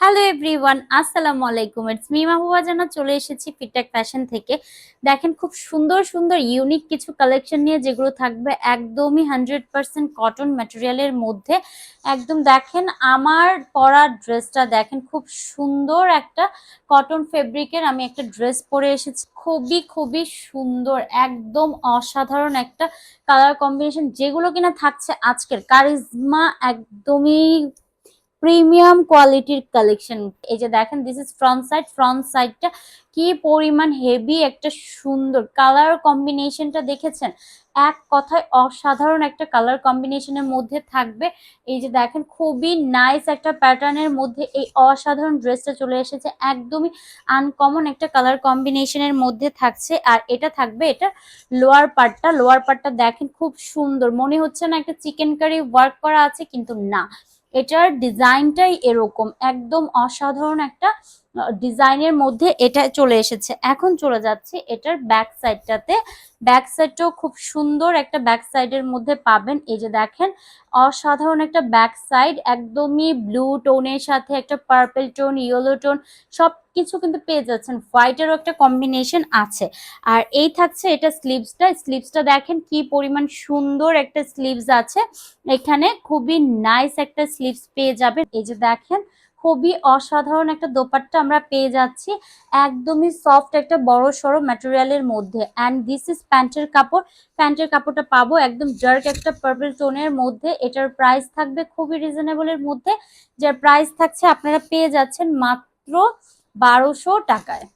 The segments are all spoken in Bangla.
হ্যালো এভরিওয়ান আসসালামু আলাইকুম ইটস মি মাহবুবা জানা চলে এসেছি ফিটটেক ফ্যাশন থেকে। দেখেন, খুব সুন্দর সুন্দর ইউনিক কিছু কালেকশন নিয়ে যেগুলো থাকবে একদমই হান্ড্রেড পার্সেন্ট কটন ম্যাটেরিয়ালের মধ্যে। একদম দেখেন, আমার পরা ড্রেসটা দেখেন, খুব সুন্দর একটা কটন ফেব্রিকের আমি একটা ড্রেস পরে এসেছি। খুবই খুবই সুন্দর, একদম অসাধারণ একটা কালার কম্বিনেশন যেগুলো কিনা থাকছে আজকের। কারিজমা একদমই প্রিমিয়াম কোয়ালিটির কালেকশন। এই যে দেখেন this is front side front সাইডটা কি পরিমাণ হেভি একটা সুন্দর কালার কম্বিনেশনটা দেখেছেন? এক কথায় অসাধারণ একটা কালার কম্বিনেশনের মধ্যে থাকবে। এই যে দেখেন, খুবই নাইস একটা প্যাটার্নের মধ্যে এই অসাধারণ ড্রেসটা চলে এসেছে। একদমই আনকমন একটা কালার কম্বিনেশনের মধ্যে থাকছে। আর এটা থাকবে, এটা লোয়ার পার্টটা লোয়ার পার্টটা দেখেন, খুব সুন্দর। মনে হচ্ছে না একটা চিকেন কারি ওয়ার্ক করা আছে, কিন্তু না। এটার ডিজাইনটাই এরকম একদম অসাধারণ একটা ডিজাইনের মধ্যে এটা চলে এসেছে। এখন চলে যাচ্ছে এটার ব্যাক সাইডটাতে ব্যাক সাইডটাও খুব সুন্দর একটা ব্যাক সাইডের মধ্যে পাবেন। এই যে দেখেন, অসাধারণ একটা ব্যাক সাইড একদমই ব্লু টোনের সাথে একটা পার্পেল টোন ইয়েলো টোন সব কিছু কিন্তু পেয়ে যাচ্ছেন। হোয়াইটেরও একটা কম্বিনেশন আছে। আর এই থাকছে এটা স্লিভসটা স্লিভসটা দেখেন কি পরিমাণ সুন্দর একটা স্লিভস আছে। এখানে খুবই নাইস একটা স্লিভস পেয়ে যাবেন। এই যে দেখেন খুবই অসাধারণ একটা দোপাট্টা আমরা পেয়ে যাচ্ছি। একদমই সফট একটা বড় সড়ো ম্যাটেরিয়ালের মধ্যে। অ্যান্ড দিস ইজ প্যান্টের কাপড়। প্যান্টের কাপড়টা পাবো একদম ডার্ক একটা পার্পল টোনের মধ্যে। এটার প্রাইস থাকবে খুবই রিজনেবলের মধ্যে। যার প্রাইস থাকছে আপনারা পেয়ে যাচ্ছেন মাত্র বারোশো টাকায়।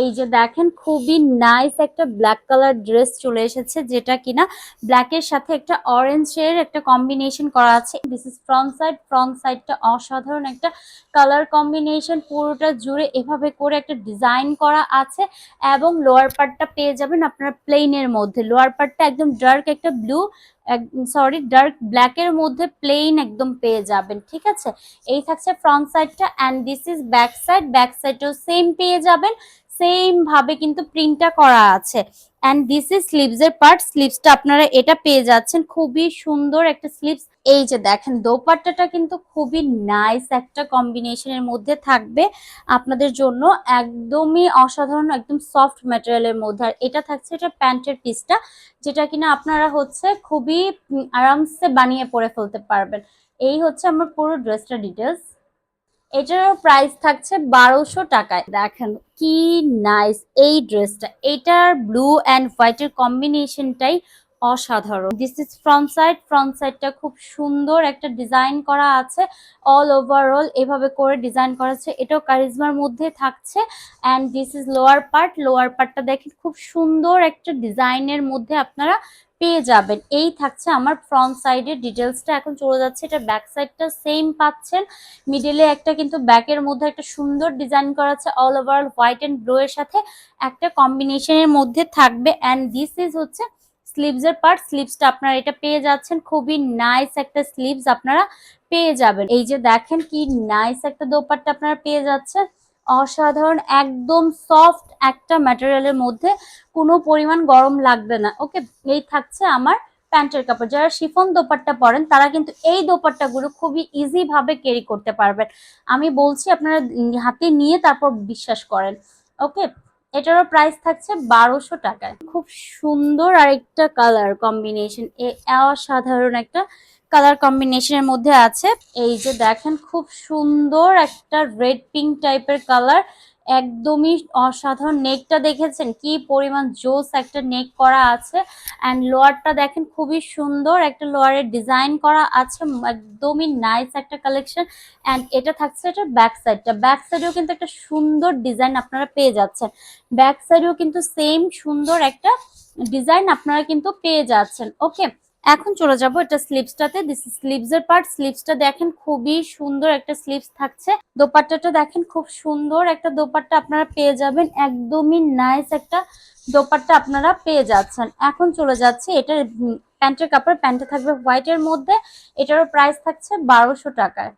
এই যে দেখেন, খুবই নাইস একটা ব্ল্যাক কালার ড্রেস চলে এসেছে, যেটা কিনা ব্ল্যাকের সাথে একটা অরেঞ্জের একটা কম্বিনেশন করা আছে। This is front side front সাইডটা অসাধারণ একটা কালার কম্বিনেশন পুরোটা জুড়ে এভাবে করে একটা ডিজাইন করা আছে এবং লোয়ার পার্টটা পেয়ে যাবেন আপনারা প্লেনের মধ্যে। লোয়ার পার্টটা একদম ডার্ক একটা ব্লু সরি ডার্ক ব্ল্যাকের মধ্যে প্লেন একদম পেয়ে যাবেন, ঠিক আছে? এই থাকছে ফ্রন্ট সাইডটা and this is back side back সাইডটাও সেম পেয়ে যাবেন। সেম ভাবে কিন্তু প্রিন্টটা করা আছে। অ্যান্ড দিস ইজ স্লিভস এর পার্ট স্লিভসটা আপনারা এটা পেয়ে যাচ্ছেন। খুবই সুন্দর একটা স্লিভস এই যে দেখেন, দোপাট্টাটা কিন্তু খুবই নাইস একটা কম্বিনেশনের মধ্যে থাকবে। আপনাদের জন্য একদমই অসাধারণ, একদম সফট ম্যাটেরিয়ালের মধ্যে। আর এটা থাকছে এটা প্যান্টের পিসটা যেটা কিনা আপনারা হচ্ছে খুবই আরামসে বানিয়ে পরে ফেলতে পারবেন। এই হচ্ছে আমার পুরো ড্রেসটা ডিটেলস এটারও প্রাইস থাকছে বারোশো টাকায়। দেখেন কি নাইস এই ড্রেসটা এটার ব্লু অ্যান্ড হোয়াইটের কম্বিনেশনটাই অসাধারণ। This is front side front সাইডটা খুব সুন্দর একটা ডিজাইন করা আছে। অল ওভারঅল এভাবে করে ডিজাইন করা আছে। এটাও কারিজমার মধ্যে থাকছে। And this is lower part lower পার্টটা দেখেন খুব সুন্দর একটা ডিজাইনের মধ্যে আপনারা পেয়ে যাবেন। এই থাকছে আমার ফ্রন্ট সাইডের ডিটেলসটা এখন চলে যাচ্ছে এটা ব্যাক সাইডটা সেম পাচ্ছেন। মিডিলে একটা কিন্তু ব্যাকের মধ্যে একটা সুন্দর ডিজাইন করা আছে। All over white and blue এর সাথে একটা কম্বিনেশনের মধ্যে থাকবে। অ্যান্ড দিস ইজ হচ্ছে স্লিভস এর পার্ট স্লিভসটা আপনারা এটা পেয়ে যাচ্ছেন। খুবই নাইস একটা স্লিভস আপনারা পেয়ে যাবেন। এই যে দেখেন কি নাইস একটা দোপাট্টা আপনারা পেয়ে যাচ্ছেন। অসাধারণ, একদম সফট একটা ম্যাটেরিয়ালের মধ্যে কোনো পরিমাণ গরম লাগবে না। ওকে এই থাকছে আমার প্যান্টের কাপড়। যারা শিফন দোপাট্টা পরেন, তারা কিন্তু এই দোপাট্টাগুলো খুবই ইজি ভাবে ক্যারি করতে পারবেন। আমি বলছি আপনারা হাতে নিয়ে তারপর বিশ্বাস করেন। ওকে এটারও প্রাইস থাকছে বারোশো টাকায়। খুব সুন্দর আরেকটা কালার কম্বিনেশন এ অসাধারণ একটা কালার কম্বিনেশনের মধ্যে আছে। এই যে দেখেন, খুব সুন্দর একটা রেড পিঙ্ক টাইপের কালার একদমই অসাধারণ নেকটা দেখেছেন? কি পরিমাণ জোস একটা নেক করা আছে। অ্যান্ড লোয়ারটা দেখেন খুবই সুন্দর একটা লোয়ারের ডিজাইন করা আছে, একদমই নাইস একটা কালেকশন অ্যান্ড এটা থাকছে এটা ব্যাক সাইডটা ব্যাক সাইডেও কিন্তু একটা সুন্দর ডিজাইন আপনারা পেয়ে যাচ্ছেন। ব্যাক সাইডেও কিন্তু সেম সুন্দর একটা ডিজাইন আপনারা কিন্তু পেয়ে যাচ্ছেন। ওকে এখন চলে যাব এটা স্লিপসটাতে দিস স্লিপস এর পার্ট স্লিপসটা দেখেন খুবই সুন্দর একটা স্লিপস থাকছে। দোপাট্টাটা দেখেন খুব সুন্দর একটা দোপাট্টা আপনারা পেয়ে যাবেন। একদমই নাইস একটা দোপাট্টা আপনারা পেয়ে যাচ্ছেন। এখন চলে যাচ্ছে এটার প্যান্টের কাপড়। প্যান্টে থাকবে হোয়াইটের মধ্যে। এটারও প্রাইস থাকছে বারোশো টাকায়।